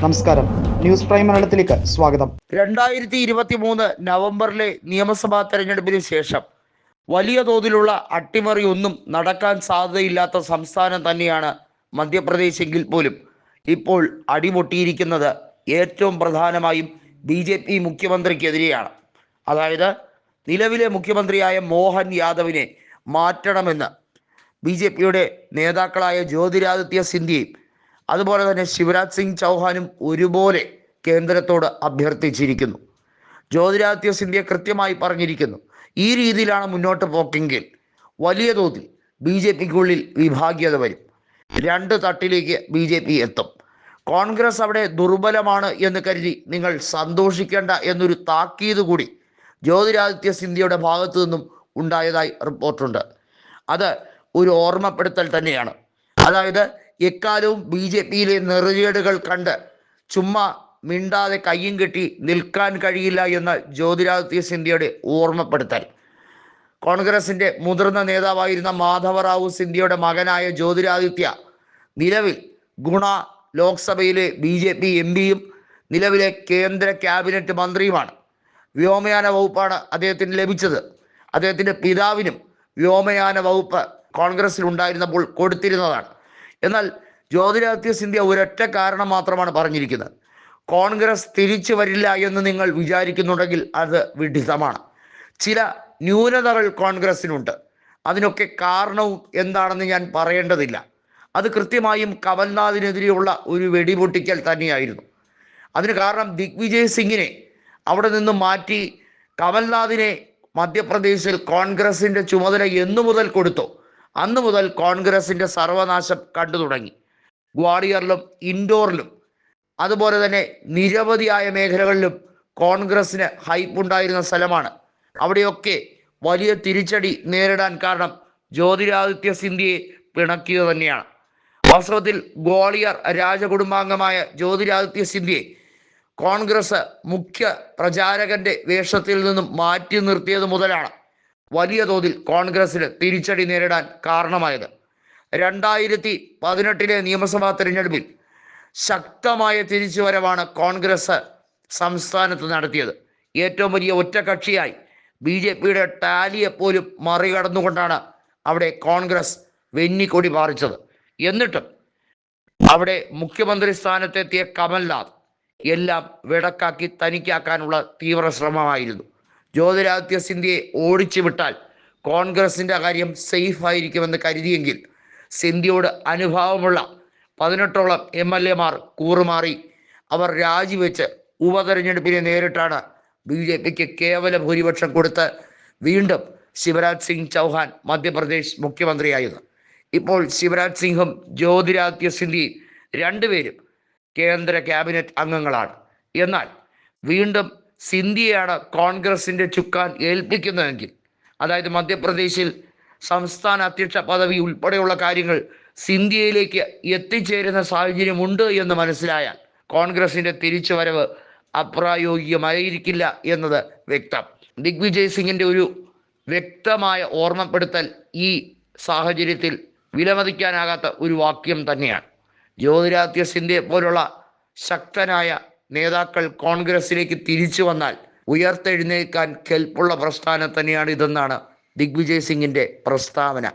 നമസ്കാരം. News prime മലയാളത്തിലേക്ക് സ്വാഗതം. രണ്ടായിരത്തി ഇരുപത്തി മൂന്ന് നവംബറിലെ നിയമസഭാ തെരഞ്ഞെടുപ്പിന് ശേഷം വലിയ തോതിലുള്ള അട്ടിമറി ഒന്നും നടക്കാൻ സാധ്യതയില്ലാത്ത സംസ്ഥാനം തന്നെയാണ് മധ്യപ്രദേശെങ്കിൽ പോലും ഇപ്പോൾ അടിമുട്ടിയിരിക്കുന്നത് ഏറ്റവും പ്രധാനമായും ബി ജെ പി മുഖ്യമന്ത്രിക്കെതിരെയാണ്. അതായത് നിലവിലെ മുഖ്യമന്ത്രിയായ മോഹൻ യാദവിനെ മാറ്റണമെന്ന് ബി ജെ പിയുടെ നേതാക്കളായ ജ്യോതിരാദിത്യ സിന്ധ്യയും അതുപോലെ തന്നെ ശിവരാജ് സിംഗ് ചൗഹാനും ഒരുപോലെ കേന്ദ്രത്തോട് അഭ്യർത്ഥിച്ചിരിക്കുന്നു. ജ്യോതിരാദിത്യ സിന്ധ്യ കൃത്യമായി പറഞ്ഞിരിക്കുന്നു. ഈ രീതിയിലാണ് മുന്നോട്ട് പോക്കെങ്കിൽ വലിയ തോതിൽ ബി ജെ പിക്കുള്ളിൽ വിഭാഗീയത വരും. രണ്ട് തട്ടിലേക്ക് ബി ജെ പി എത്തും. കോൺഗ്രസ് അവിടെ ദുർബലമാണ് എന്ന് കരുതി നിങ്ങൾ സന്തോഷിക്കേണ്ട എന്നൊരു താക്കീത് കൂടി ജ്യോതിരാദിത്യ സിന്ധ്യയുടെ ഭാഗത്തു നിന്നും ഉണ്ടായതായി റിപ്പോർട്ടുണ്ട്. അത് ഒരു ഓർമ്മപ്പെടുത്തൽ തന്നെയാണ്. അതായത് എക്കാലവും ബി ജെ പിയിലെ നെറുകേടുകൾ കണ്ട് ചുമ്മാ മിണ്ടാതെ കയ്യും കെട്ടി നിൽക്കാൻ കഴിയില്ല എന്ന ജ്യോതിരാദിത്യ സിന്ധ്യയുടെ ഓർമ്മപ്പെടുത്തൽ. കോൺഗ്രസിന്റെ മുതിർന്ന നേതാവായിരുന്ന മാധവറാവു സിന്ധ്യയുടെ മകനായ ജ്യോതിരാദിത്യ നിലവിൽ ഗുണ ലോക്സഭയിലെ ബി ജെ പി എം പിയും നിലവിലെ കേന്ദ്ര ക്യാബിനറ്റ് മന്ത്രിയുമാണ്. വ്യോമയാന വകുപ്പാണ് അദ്ദേഹത്തിന് ലഭിച്ചത്. അദ്ദേഹത്തിന്റെ പിതാവിനും വ്യോമയാന വകുപ്പ് കോൺഗ്രസിൽ ഉണ്ടായിരുന്നപ്പോൾ കൊടുത്തിരുന്നതാണ്. എന്നാൽ ജ്യോതിരാദിത്യ സിന്ധ്യ ഒരൊറ്റ കാരണം മാത്രമാണ് പറഞ്ഞിരിക്കുന്നത്. കോൺഗ്രസ് തിരിച്ചു വരില്ല എന്ന് നിങ്ങൾ വിചാരിക്കുന്നുണ്ടെങ്കിൽ അത് വിഡിതമാണ്. ചില ന്യൂനതകൾ കോൺഗ്രസിനുണ്ട് അതിനൊക്കെ കാരണവും എന്താണെന്ന് ഞാൻ പറയേണ്ടതില്ല. അത് കൃത്യമായും കമൽനാഥിനെതിരെയുള്ള ഒരു വെടിപൊട്ടിക്കൽ തന്നെയായിരുന്നു. അതിന് കാരണം ദിഗ്വിജയ് സിംഗിനെ അവിടെ നിന്ന് മാറ്റി കമൽനാഥിനെ മധ്യപ്രദേശിൽ കോൺഗ്രസിന്റെ ചുമതല എന്നു മുതൽ കൊടുത്തോ. അന്ന് മുതൽ കോൺഗ്രസിന്റെ സർവനാശം കണ്ടു തുടങ്ങി. ഗ്വാളിയറിലും ഇൻഡോറിലും അതുപോലെ തന്നെ നിരവധിയായ മേഖലകളിലും കോൺഗ്രസിന് ഹൈപ്പ് ഉണ്ടായിരുന്ന സ്ഥലമാണ്. അവിടെയൊക്കെ വലിയ തിരിച്ചടി നേരിടാൻ കാരണം ജ്യോതിരാദിത്യ സിന്ധ്യയെ പിണക്കിയത് തന്നെയാണ്. വാസ്തവത്തിൽ ഗ്വാളിയർ രാജകുടുംബാംഗമായ ജ്യോതിരാദിത്യ സിന്ധ്യയെ കോൺഗ്രസ് മുഖ്യ പ്രചാരകന്റെ വേഷത്തിൽ നിന്നും മാറ്റി നിർത്തിയത് മുതലാണ്. വലിയ തോതിൽ കോൺഗ്രസിന് തിരിച്ചടി നേരിടാൻ കാരണമായത്. രണ്ടായിരത്തി പതിനെട്ടിലെ നിയമസഭാ തെരഞ്ഞെടുപ്പിൽ ശക്തമായ തിരിച്ചുവരവാണ് കോൺഗ്രസ് സംസ്ഥാനത്ത് നടത്തിയത്. ഏറ്റവും വലിയ ഒറ്റകക്ഷിയായി ബി ജെ പിയുടെ ടാലിയെ പോലും മറികടന്നുകൊണ്ടാണ് അവിടെ കോൺഗ്രസ് വെന്നിക്കൊടി പാറിച്ചത്. എന്നിട്ടും അവിടെ മുഖ്യമന്ത്രി സ്ഥാനത്തെത്തിയ കമൽനാഥ് എല്ലാം വിടക്കാക്കി തനിക്കാക്കാനുള്ള തീവ്ര ശ്രമമായിരുന്നു ജ്യോതിരാദിത്യ സിന്ധ്യയെ ഓടിച്ചു വിട്ടാൽ കോൺഗ്രസിന്റെ കാര്യം സേഫ് ആയിരിക്കുമെന്ന് കരുതിയെങ്കിൽ സിന്ധ്യയോട് അനുഭാവമുള്ള പതിനെട്ടോളം എം എൽ എമാർ കൂറുമാറി അവർ രാജിവെച്ച് ഉപതെരഞ്ഞെടുപ്പിനെ നേരിട്ടാണ് ബി ജെ പിക്ക് കേവല ഭൂരിപക്ഷം കൊടുത്ത് വീണ്ടും ശിവരാജ് സിംഗ് ചൗഹാൻ മധ്യപ്രദേശ് മുഖ്യമന്ത്രിയായത്. ഇപ്പോൾ ശിവരാജ് സിംഗും ജ്യോതിരാദിത്യ സിന്ധ്യയും രണ്ടുപേരും കേന്ദ്ര ക്യാബിനറ്റ് അംഗങ്ങളാണ്. എന്നാൽ വീണ്ടും സിന്ധ്യയാണ് കോൺഗ്രസിന്റെ ചുക്കാൻ ഏൽപ്പിക്കുന്നതെങ്കിൽ. അതായത് മധ്യപ്രദേശിൽ സംസ്ഥാന അധ്യക്ഷ പദവി ഉൾപ്പെടെയുള്ള കാര്യങ്ങൾ സിന്ധ്യയിലേക്ക് എത്തിച്ചേരുന്ന സാഹചര്യമുണ്ട് എന്ന് മനസ്സിലായാൽ കോൺഗ്രസിന്റെ തിരിച്ചുവരവ് അപ്രായോഗികമായിരിക്കില്ല എന്നത് വ്യക്തം. ദിഗ്വിജയ് സിംഗിന്റെ ഒരു വ്യക്തമായ ഓർമ്മപ്പെടുത്തൽ ഈ സാഹചര്യത്തിൽ വിലമതിക്കാനാകാത്ത ഒരു വാക്യം തന്നെയാണ്. ജ്യോതിരാദിത്യ സിന്ധ്യയെ പോലുള്ള ശക്തനായ നേതാക്കൾ കോൺഗ്രസിലേക്ക് തിരിച്ചു വന്നാൽ ഉയർത്തെഴുന്നേൽക്കാൻ കെൽപ്പുള്ള പ്രസ്ഥാനം തന്നെയാണ് ഇതെന്നാണ് ദിഗ്വിജയ് സിംഗിന്റെ പ്രസ്താവന.